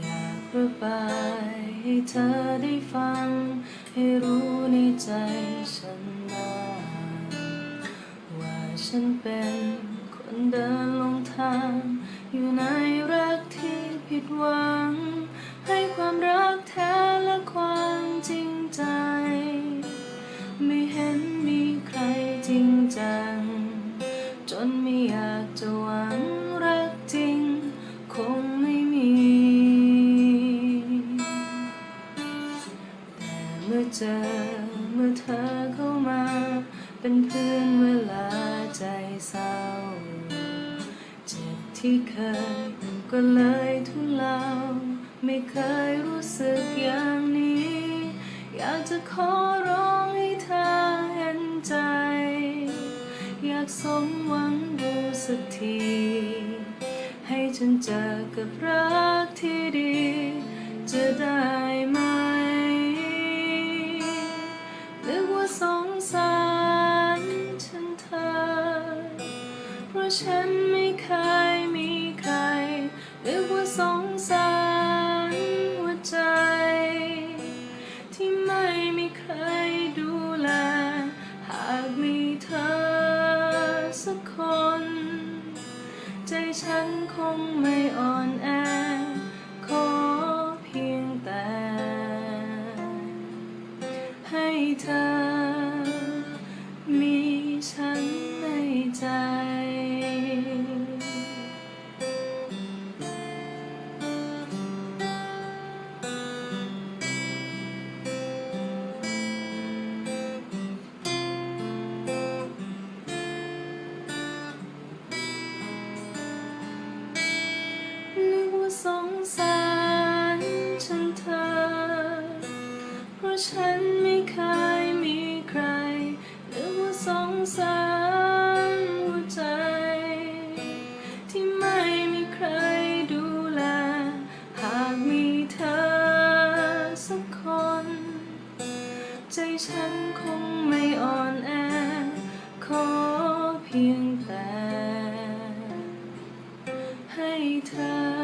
อยากระบายให้เธอได้ฟัง ให้รู้ในใจฉันบ้างว่าฉันเป็นคนเดินลงทาง อยู่ในรักที่ผิดหวัง ให้ความรักแท้และความจริงใจ ไม่เห็นมีใครจริงจัง จนไม่อยากจะหวัง เจอเมื่อเธอเข้ามา เป็นเพื่อนเวลาใจเศร้า เจ็บที่เคยก็เลยทุเลาไม่เคยรู้สึกอย่างนี้ อยากจะขอร้องให้เธอเห็นใจ อยากสมหวังดูสักที ให้ฉันเจอกับรักที่ดี จะได้ ฉันไม่เคยมีใครนึกว่าสงสารหัวใจ ที่ไม่มีใครดูแล หากมีเธอสักคน ใจฉันคงไม่อ่อนแอ ขอเพียงแต่ ให้เธอ ฉันไม่เคยมีใครนึกว่าสงสารหัวใจ ที่ไม่มีใครดูแล หากมีเธอสักคน ใจฉันคงไม่อ่อนแอ ขอเพียงแต่ให้เธอ